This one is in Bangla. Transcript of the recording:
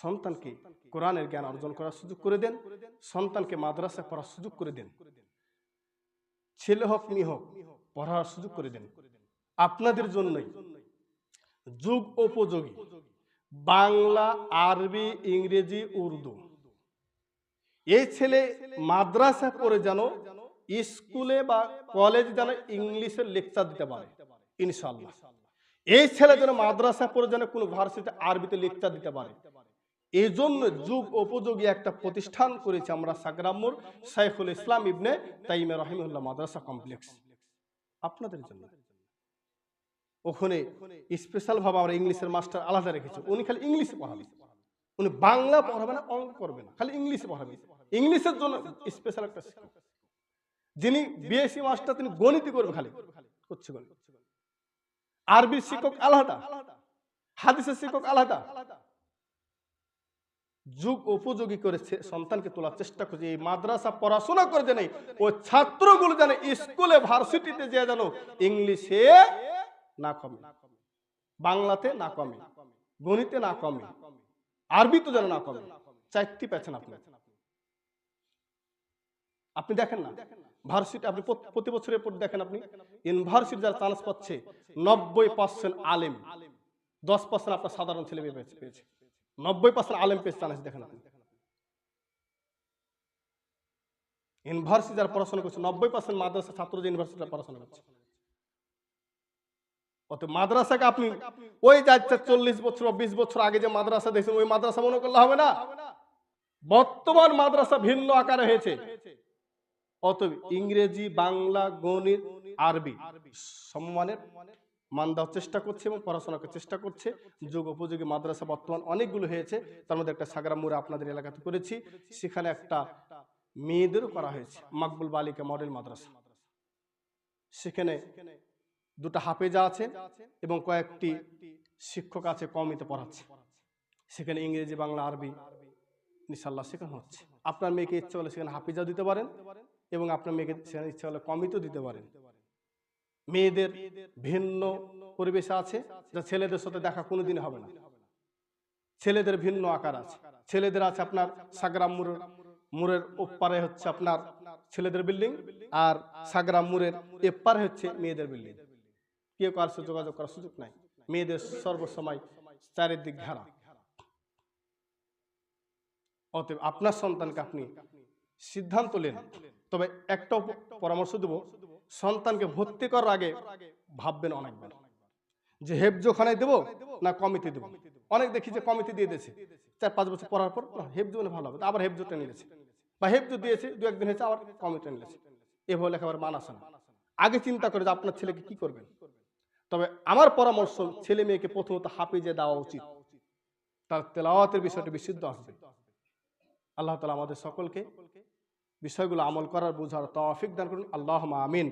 সন্তানকে কোরআনের জ্ঞান অর্জন করার সুযোগ করে দেন, সন্তানকে মাদ্রাসা পড়ার সুযোগ করে দেন। ছেলে হোক, মেয়ে হোক, পড়ার সুযোগ করে দেন। আপনাদের জন্যই যুগ উপযোগী বাংলা, আরবি, ইংরেজি, উর্দু। এই ছেলে মাদ্রাসা পড়ে যেন স্কুলে বা কলেজে যেন ইংলিশের লেকচার দিতে পারে ইনশাল্লাহ এই ছেলে যেন মাদ্রাসা পড়ে যেন কোনো ভার্সিটি আরবিতে লেকচার দিতে পারে এই জন্য যুগ উপযোগী একটা প্রতিষ্ঠান করেছি আমরা সাগরাম্মুর সাইফুল ইসলাম ইবনে তাইমে রহিমুল্লাহ মাদ্রাসা কমপ্লেক্স। আপনাদের জন্য। ওখানে স্পেশাল ভাবে আমরা ইংলিশের মাস্টার আলাদা রেখেছি। উনি খালি ইংলিশে পড়াবে উনি বাংলা পড়াবে না, অঙ্ক করবে না, খালি ইংলিশে পড়াবে। ইংলিশের জন্য স্পেশাল একটা শিক্ষক। যিনি বিএসসি মাস্টার তিনি গণিতই করবে খালি। করছে গণিত। আরবির শিক্ষক আলাদা, হাদিসের শিক্ষক আলাদা। যুগ উপযোগী করে সন্তানকে তোলার চেষ্টা করছে। এই মাদ্রাসা পড়াশোনা করে জানে ওই ছাত্রগুলো জানে স্কুলে, ভার্সিটিতে যে যেন ইংলিশে না কমে, বাংলাতে না কমে, গণিতে না কমে আরবি তো যেন না কমে, চারটি পেয়েছেন আপনি। আপনি দেখেন না? ভার্সিটি আপনি প্রতি বছরের পর দেখেন আপনি? ইউনিভার্সিটি যারা চান্স পাচ্ছে, নব্বই পার্সেন্ট আলেম, দশ পার্সেন্ট আপনার সাধারণ ছেলে মেয়ে পেয়েছে। নব্বই পার্সেন্ট আলেম পেয়েছে চান্স দেখেন আপনি। ইউনিভার্সিটি যারা পড়াশোনা করছে, নব্বই পার্সেন্ট মাদ্রাসা ছাত্র যে ইউনিভার্সিটি পড়াশোনা করছে। অত মাদ্রাসাকে আপনি ওই যাচ্ছে চল্লিশ বছর বিশ বছর আগে যে মাদ্রাসা দেখছেন, ওই মাদ্রাসা মনে করলে হবে না? বর্তমান মাদ্রাসা ভিন্ন আকারে হয়েছে। অতএব ইংরেজি, বাংলা, গণিত, আরবি সম্মানের মান দেওয়ার চেষ্টা করছে এবং পড়াশোনা করার চেষ্টা করছে। যুগ উপযোগী মাদ্রাসা বর্তমান অনেকগুলো হয়েছে। তার মধ্যে একটা সাগরা মোড়ে আপনাদের এলাকাতে করেছি। সেখানে একটা মেয়েদেরও করা হয়েছে, মাকবুল বালিকা মডেল মাদ্রাসা। সেখানে দুটো হাফেজা আছে এবং কয়েকটি শিক্ষক আছে, কমিতে পড়াচ্ছে। সেখানে ইংরেজি, বাংলা, আরবি ইনশাল্লাহ শেখানো হচ্ছে। আপনার মেয়েকে ইচ্ছা হলে সেখানে হাফিজাও দিতে পারেন এবং আপনার মেয়েকে সেখানে ইচ্ছা হলে কমিতেও দিতে পারেন। মেয়েদের ভিন্ন পরিবেশ আছে, যা ছেলেদের সাথে দেখা কোনোদিন হবে না। ছেলেদের ভিন্ন আকার আছে। ছেলেদের আছে আপনার সাগরাম মুরের মুরের ওপারে হচ্ছে আপনার ছেলেদের বিল্ডিং আর সাগরাম মুরের এপারে হচ্ছে মেয়েদের বিল্ডিং। কেউ কার সাথে যোগাযোগ করার সুযোগ নাই। মেয়েদের সর্বসময় চারিদিক ঘেরা। অতএব আপনার সন্তানকে আপনি সিদ্ধান্ত নেন। তবে একটা পরামর্শ দেব। সন্তানকে ভর্তি করার আগে ভাববেন অনেকবার যে হেফজোখানায় দেবো না কমিটি দেবো? অনেক দেখি যে কমিটি দিয়ে দিয়েছে। চার, পাঁচ বছর পড়ার পর হেফজো হলে ভালো হবে আবার হেফজো টেনে বা হেফজো দিয়েছে, দু একদিন হয়েছে, আবার কমিটি টেনে নিয়েছে। এভাবে লেখাবার মান আসে না। আগে চিন্তা করে যে আপনার ছেলেকে কি করবেন? তবে আমার পরামর্শ, ছেলে মেয়েকে প্রথমত হাফিজে দেওয়া উচিত। তার তেলাওয়াতের বিষয়টি বিশুদ্ধ আসবে। আল্লাহ তালা আমাদের সকলকে বিষয়গুলো আমল করার বোঝার তৌফিক দান করুন। আল্লাহ আমিন।